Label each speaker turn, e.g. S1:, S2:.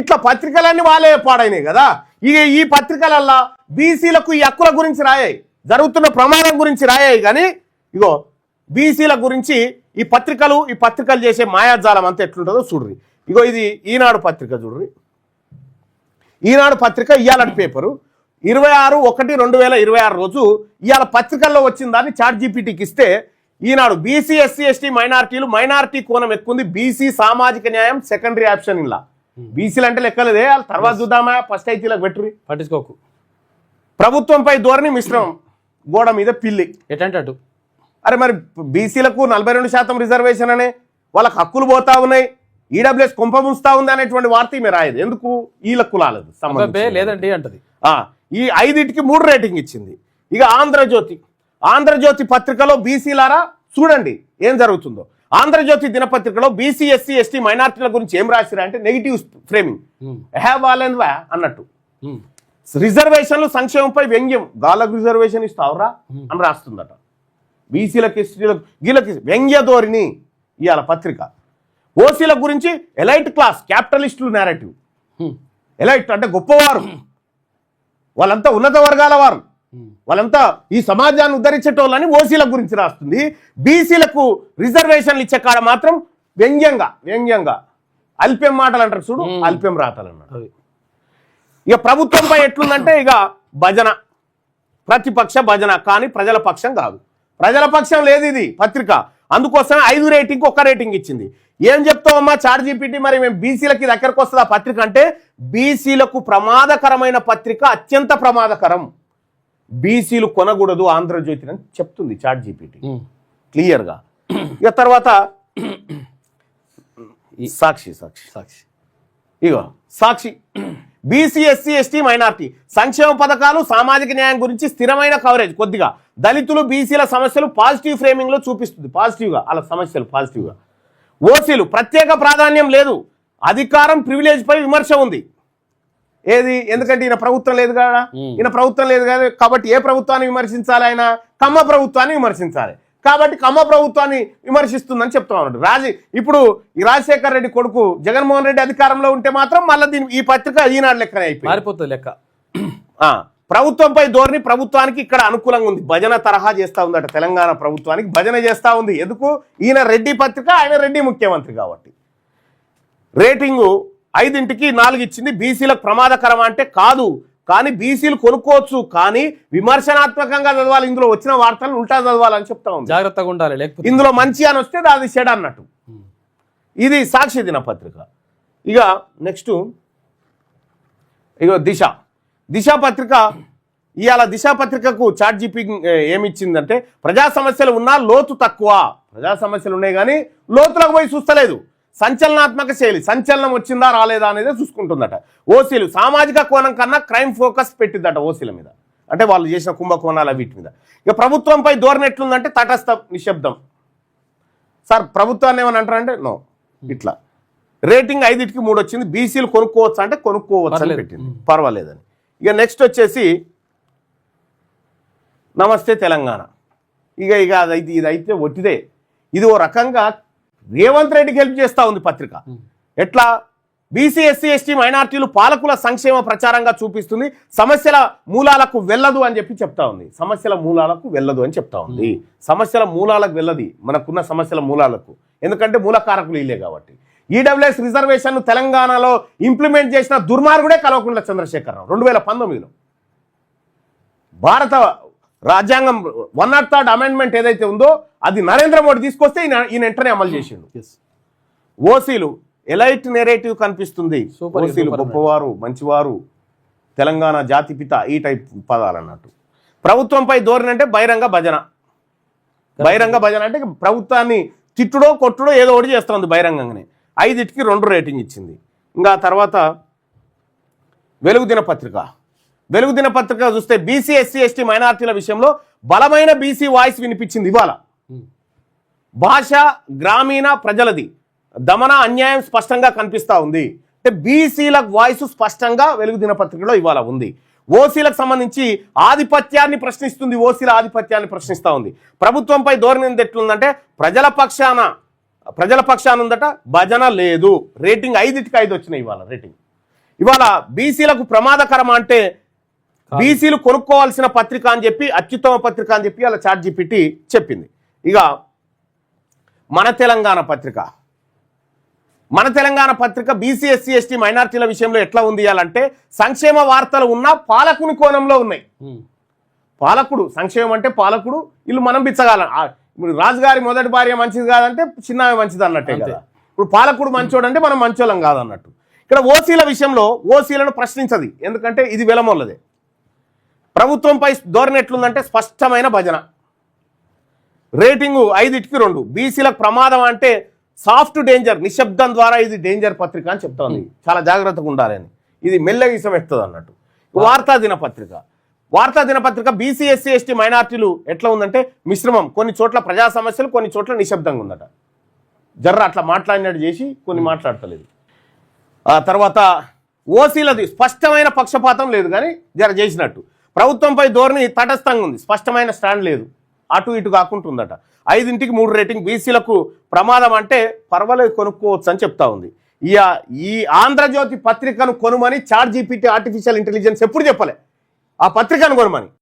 S1: ఇట్లా పత్రికలన్నీ వాళ్ళే పాడైనాయి కదా. ఇక ఈ పత్రికలల్లా బీసీలకు ఈ హక్కుల గురించి రాయాయి. జరుగుతున్న ప్రమాదం గురించి రాయాయి కానీ ఇగో బీసీల గురించి ఈ పత్రికలు ఈ పత్రికలు చేసే మాయాజాలం అంతా ఎట్లుంటుందో చూడ్రి. ఇగో ఇది ఈనాడు పత్రిక చూడ్రి. ఈనాడు పత్రిక ఇవాళ పేపరు. ఇరవై ఆరు ఒకటి రెండు వేల ఇరవై ఆరు రోజు ఇవాళ పత్రికల్లో వచ్చిన దాన్ని చాట్ జీపీటీకి ఇస్తే ఈనాడు బీసీ ఎస్సీ ఎస్టీ మైనార్టీలు మైనార్టీ కోణం ఎక్కుంది బీసీ సామాజిక న్యాయం సెకండరీ ఆప్షన్ ఇలా. బీసీలు అంటే లెక్కలేదే. వాళ్ళ తర్వాత చూద్దామా? ఫస్ట్ అయితే ఇలా పెట్టురి
S2: పట్టించుకోకు.
S1: ప్రభుత్వంపై ధోరణి మిశ్రమం. గోడ మీద పిల్లి.
S2: ఎటంటే అటు
S1: అరే మరి బీసీలకు నలభై రెండు శాతం రిజర్వేషన్ అనే వాళ్ళకి హక్కులు పోతా ఉన్నాయి. ఈడబ్ల్యూఎస్ కుంభ ముంచుతా ఉంది అనేటువంటి వార్త మీరు రాయదు. ఎందుకు? వీళ్ళ కులాలది
S2: లేదండి అంటది
S1: ఈ ఐదింటికి మూడు రేటింగ్ ఇచ్చింది. ఇక ఆంధ్రజ్యోతి. ఆంధ్రజ్యోతి పత్రికలో బీసీలారా? చూడండి ఏం జరుగుతుందో. ఆంధ్రజ్యోతి దినపత్రికలో బీసీ ఎస్సీ ఎస్టీ మైనార్టీల గురించి ఏం రాసిరా అంటే నెగిటివ్ ఫ్రేమింగ్ హ్యావ్ వాళ్ళని వా అన్నట్టు. రిజర్వేషన్లు సంక్షేమంపై వ్యంగ్యం. గాలకు రిజర్వేషన్ ఇస్తావురా అని రాస్తుందట. బీసీలకు ఎస్టీలకు వీళ్ళకి వ్యంగ్య ధోరణి ఇవాళ పత్రిక. ఓసీల గురించి ఎలైట్ క్లాస్ క్యాపిటలిస్టులు నేరేటివ్ ఎలైట్ అంటే గొప్పవారు. వాళ్ళంతా ఉన్నత వర్గాల వారు. వాళ్ళంతా ఈ సమాజాన్ని ఉద్ధరించేటోళ్ళని ఓసీల గురించి రాస్తుంది. బీసీలకు రిజర్వేషన్లు ఇచ్చే కాడ మాత్రం వ్యంగ్యంగా వ్యంగ్యంగా. అల్ప్యం మాటలు అంటారు చూడు
S2: మ్మ్.
S1: అల్ప్యం రాతలు అన్నాడు ఇక ప్రభుత్వంపై ఎట్లుందంటే ఇక భజన. ప్రతిపక్ష భజన కానీ ప్రజల పక్షం కాదు. ప్రజల పక్షం లేదు ఇది పత్రిక. అందుకోసం ఐదు రేటింగ్ ఒక్క రేటింగ్ ఇచ్చింది. ఏం చెప్తావమ్మా చార్ జీపీటీ మరి మేము బీసీలకి దగ్గరకు వస్తుంది ఆ పత్రిక అంటే బీసీలకు ప్రమాదకరమైన పత్రిక అత్యంత ప్రమాదకరం. బీసీలు కొనకూడదు ఆంధ్రజ్యోతి అని చెప్తుంది చాట్ జీపీటీ. క్లియర్గా. ఇక తర్వాత సాక్షి సాక్షి.
S2: సాక్షి.
S1: ఇగో Sakshi. BC SC ST minority సంక్షేమ పథకాలు సామాజిక న్యాయం గురించి స్థిరమైన కవరేజ్ కొద్దిగా దళితులు బీసీల సమస్యలు పాజిటివ్ ఫ్రేమింగ్లో చూపిస్తుంది. పాజిటివ్గా వాళ్ళ సమస్యలు పాజిటివ్గా. ఓసీలు ప్రత్యేక ప్రాధాన్యం లేదు. అధికారం ప్రివిలేజ్ పై విమర్శ ఉంది. ఏది? ఎందుకంటే ఈయన ప్రభుత్వం లేదు కదా. ఈయన ప్రభుత్వం లేదు కదా. కాబట్టి ఏ ప్రభుత్వాన్ని విమర్శించాలి ఆయన? కమ్మ ప్రభుత్వాన్ని విమర్శించాలి. కాబట్టి కమ్మ ప్రభుత్వాన్ని విమర్శిస్తుందని చెప్తా ఉన్నాడు. రాజీ ఇప్పుడు ఈ రాజశేఖర్ రెడ్డి కొడుకు జగన్మోహన్ రెడ్డి అధికారంలో ఉంటే మాత్రం మళ్ళీ దీని ఈ పత్రిక ఈనాడు లెక్కనే అయిపోయింది.
S2: మారిపోతుంది లెక్క.
S1: ఆ, ప్రభుత్వంపై ధోరణి ప్రభుత్వానికి ఇక్కడ అనుకూలంగా ఉంది. భజన తరహా చేస్తా ఉందట తెలంగాణ ప్రభుత్వానికి. భజన చేస్తా ఉంది. ఎందుకు? ఈయన రెడ్డి పత్రిక ఆయన రెడ్డి ముఖ్యమంత్రి కాబట్టి. రేటింగు ఐదింటికి నాలుగు ఇచ్చింది బీసీలకు ప్రమాదకరం అంటే కాదు. కానీ బీసీలు కొనుక్కోవచ్చు. కానీ విమర్శనాత్మకంగా చదవాలి. ఇందులో వచ్చిన వార్తలను ఉల్టా చదవాలని చెప్తా ఉంది.
S2: జాగ్రత్తగా ఉండాలి. లేకపోతే
S1: ఇందులో మంచి అని వస్తే అది చెడు అన్నట్టు. ఇది సాక్షి దినపత్రిక. ఇక నెక్స్ట్ ఇగో దిశ. దిశ పత్రిక ఇవాళ దిశ పత్రికకు చాట్ జీపీ ఏమిచ్చిందంటే ప్రజా సమస్యలు ఉన్నా లోతు తక్కువ. ప్రజా సమస్యలు ఉన్నాయి కానీ లోతులకు పోయి చూస్తలేదు. సంచలనాత్మక శైలి సంచలనం వచ్చిందా రాలేదా అనేది చూసుకుంటుందట. ఓసీలు సామాజిక కోణం కన్నా క్రైమ్ ఫోకస్ పెట్టిద్దట ఓసీల మీద. అంటే వాళ్ళు చేసిన కుంభకోణాల వీటి మీద. ఇక ప్రభుత్వంపై ధోరణి ఎట్లుందంటే తటస్థ నిశ్శబ్దం. సార్ ప్రభుత్వాన్ని ఏమని అంటారంటే నో ఇట్లా. రేటింగ్ ఐదింటికి మూడు వచ్చింది బీసీలు కొనుక్కోవచ్చు అంటే కొనుక్కోవచ్చు అని. పెట్టింది. పర్వాలేదని. ఇక నెక్స్ట్ వచ్చేసి నమస్తే తెలంగాణ. ఇక ఇక అది ఇది అయితే ఒట్టిదే. ఇది ఓ రకంగా రేవంత్ రెడ్డికి హెల్ప్ చేస్తూ ఉంది పత్రిక. ఎట్లా? బీసీ ఎస్సీ ఎస్టీ మైనార్టీలు పాలకుల సంక్షేమ ప్రచారంగా చూపిస్తుంది. సమస్యల మూలాలకు వెళ్ళదు అని చెప్పి చెప్తా ఉంది. సమస్యల మూలాలకు వెళ్ళదు అని చెప్తా ఉంది. సమస్యల మూలాలకు వెళ్ళది. మనకున్న సమస్యల మూలాలకు. ఎందుకంటే మూలకారకులు ఇల్లే కాబట్టి. ఈడబ్ల్యూఎస్ రిజర్వేషన్ తెలంగాణలో ఇంప్లిమెంట్ చేసిన దుర్మార్గుడే కల్వకుంట్ల చంద్రశేఖరరావు. రెండు వేల పంతొమ్మిదిలో. భారత రాజ్యాంగం వన్ నాట్ థర్డ్ అమెండ్మెంట్ ఏదైతే ఉందో అది నరేంద్ర మోడీ తీసుకొస్తే ఈయన ఈయన వెంటనే అమలు చేసిండు.
S2: Yes.
S1: ఓసీలు ఎలైట్ నెరేటివ్ కనిపిస్తుంది. ఓసీలు గొప్పవారు మంచివారు తెలంగాణ జాతిపిత ఈ టైప్ పదాలు అన్నట్టు ప్రభుత్వంపై ధోరణి అంటే బహిరంగ భజన. బహిరంగ భజన అంటే ప్రభుత్వాన్ని తిట్టుడో కొట్టుడో ఏదో ఒకటి చేస్తుంది బహిరంగంగానే. ఐదిటికి రెండు రేటింగ్ ఇచ్చింది. ఇంకా తర్వాత వెలుగు దినపత్రిక వెలుగు దినపత్రిక చూస్తే బీసీ ఎస్సీ ఎస్టీ మైనార్టీల విషయంలో బలమైన బీసీ వాయిస్ వినిపించింది ఇవాళ. భాష గ్రామీణ ప్రజలది. దమన అన్యాయం స్పష్టంగా కనిపిస్తా ఉంది. అంటే బీసీల వాయిస్ స్పష్టంగా వెలుగు దినపత్రికలో ఇవాళ ఉంది. ఓసీలకు సంబంధించి ఆధిపత్యాన్ని ప్రశ్నిస్తుంది ఓసీల ఆధిపత్యాన్ని ప్రశ్నిస్తా ఉంది. ప్రభుత్వంపై ధోరణి ఎట్లుందంటే ప్రజల పక్షాన ప్రజల పక్షాన ఉందట భజన లేదు. రేటింగ్ ఐదుటికి ఐదు వచ్చినాయి ఇవాళ రేటింగ్. ఇవాళ బీసీలకు ప్రమాదకరం అంటే బీసీలు కొనుక్కోవాల్సిన పత్రిక అని చెప్పి అత్యుత్తమ పత్రిక అని చెప్పి అలా చాట్ జీపీటీ చెప్పింది. ఇక మన తెలంగాణ పత్రిక. మన తెలంగాణ పత్రిక బీసీ ఎస్సీ ఎస్టీ మైనార్టీల విషయంలో ఎట్లా ఉంది అంటే సంక్షేమ వార్తలు ఉన్నా పాలకుని కోణంలో ఉన్నాయి. పాలకుడు సంక్షేమం అంటే పాలకుడు వీళ్ళు మనం ఇప్పుడు రాజుగారి మొదటి భార్య మంచిది కాదంటే చిన్న ఆమె మంచిది అన్నట్టే కదా. ఇప్పుడు పాలకుడు మంచోడు అంటే మనం మంచోళ్ళం కాదన్నట్టు. ఇక్కడ ఓసీల విషయంలో ఓసీలను ప్రశ్నించది. ఎందుకంటే ఇది వెలమొల్లదే. ప్రభుత్వంపై ధోరణి ఎట్లుందంటే స్పష్టమైన భజన. రేటింగు ఐదిటికి రెండు. బీసీలకు ప్రమాదం అంటే సాఫ్ట్ డేంజర్ నిశ్శబ్దం ద్వారా ఇది డేంజర్ పత్రిక అని చెప్తోంది. చాలా జాగ్రత్తగా ఉండాలి అని. ఇది మెల్లగా ఎత్తుంది అన్నట్టు. వార్తా దినపత్రిక వార్తా దినపత్రిక బీసీ ఎస్సీ ఎస్టీ మైనార్టీలు ఎట్లా ఉందంటే మిశ్రమం. కొన్ని చోట్ల ప్రజా సమస్యలు కొన్ని చోట్ల నిశ్శబ్దంగా ఉందట. జర్ర అట్లా మాట్లాడినట్టు చేసి కొన్ని మాట్లాడతలేదు. ఆ తర్వాత ఓసీలది స్పష్టమైన పక్షపాతం లేదు కానీ జర చేసినట్టు. ప్రభుత్వంపై ధోరణి తటస్థంగా ఉంది. స్పష్టమైన స్టాండ్ లేదు. అటు ఇటు కాకుంటుందట. ఐదింటికి మూడు రేటింగ్ బీసీలకు ప్రమాదం అంటే పర్వాలేదు కొనుక్కోవచ్చు అని చెప్తా ఉంది. ఇక ఈ ఆంధ్రజ్యోతి పత్రికను కొనుమని చార్ట్ జీపీటీ ఆర్టిఫిషియల్ ఇంటెలిజెన్స్ ఎప్పుడు చెప్పలే? ఆ పత్రికను కొనమని.